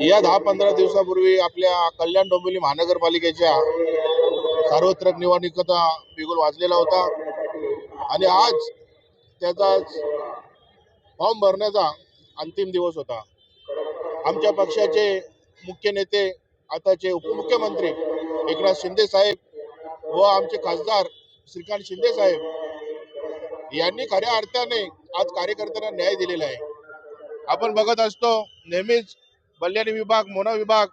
या दहा पंधरा दिवसापूर्वी आपल्या कल्याण डोंबिवली महानगरपालिकेच्या सार्वत्रिक निवडणुकीचा बिगुल वाजलेला होता. आणि आज त्याचा फॉर्म भरण्याचा अंतिम दिवस होता. आमच्या पक्षाचे मुख्य नेते आताचे उपमुख्यमंत्री एकनाथ शिंदे साहेब व आमचे खासदार श्रीकांत शिंदे साहेब यांनी खऱ्या अर्थाने आज कार्यकर्त्यांना न्याय दिलेला आहे. आपण बघत असतो नेहमीच बल्याणी विभाग मोना विभाग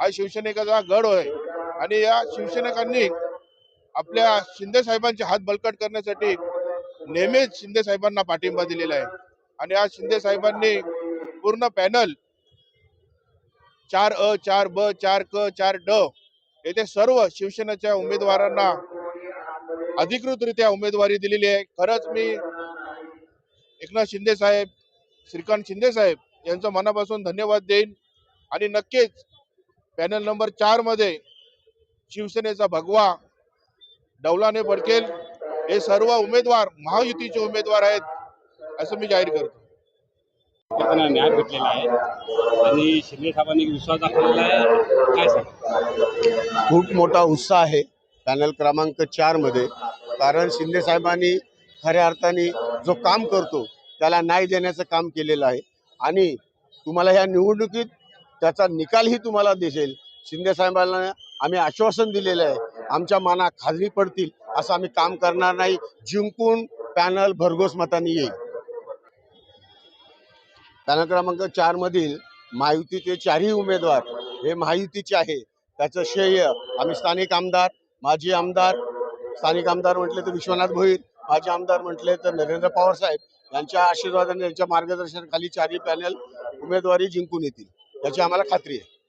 हा शिवसैनिकाचा गड होय. आणि या शिवसैनिकांनी आपल्या शिंदे साहेबांचे हात बलकट करण्यासाठी नेहमीच शिंदे साहेबांना पाठिंबा दिलेला आहे. आणि आज शिंदे साहेबांनी पूर्ण पॅनल चार अ चार ब चार क चार ड येथे सर्व शिवसेनेच्या उमेदवारांना अधिकृतरित्या उमेदवारी दिलेली आहे. खरंच मी एकनाथ शिंदे साहेब श्रीकांत शिंदे साहेब यांचं मनापासून धन्यवाद देईन. आणि नक्कीच पॅनल नंबर चारमध्ये शिवसेनेचा भगवा डौलाने भडकेल. हे सर्व उमेदवार महायुतीचे उमेदवार आहेत असं मी जाहीर करतो. त्यांना न्याय भेटलेला आहे. आणि शिंदे साहेबांनी विश्वास दाखवलेला आहे. काय सांगतो? खूप मोठा उत्साह आहे. पॅनल क्रमांक चारमध्ये कारण शिंदे साहेबांनी खऱ्या अर्थाने जो काम करतो त्याला न्याय देण्याचं काम केलेलं आहे. आणि तुम्हाला ह्या निवडणुकीत त्याचा निकालही तुम्हाला दिसेल. शिंदे साहेबांना आम्ही आश्वासन दिलेलं आहे. आमच्या माना खाजगी पडतील असं आम्ही काम करणार नाही. जिंकून पॅनल भरघोस मताने येईल. पॅनल क्रमांक चारमधील महायुतीचे चारही उमेदवार हे महायुतीचे आहे. त्याचं श्रेय आम्ही स्थानिक आमदार माजी आमदार स्थानिक आमदार म्हटले तर विश्वनाथ भोईर माजी आमदार म्हटले तर नरेंद्र पवार साहेब. यांच्या आशीर्वादाने यांच्या मार्गदर्शनाखाली चारही पॅनल उमेदवारी जिंकून येतील. याची आम्हाला खात्री आहे.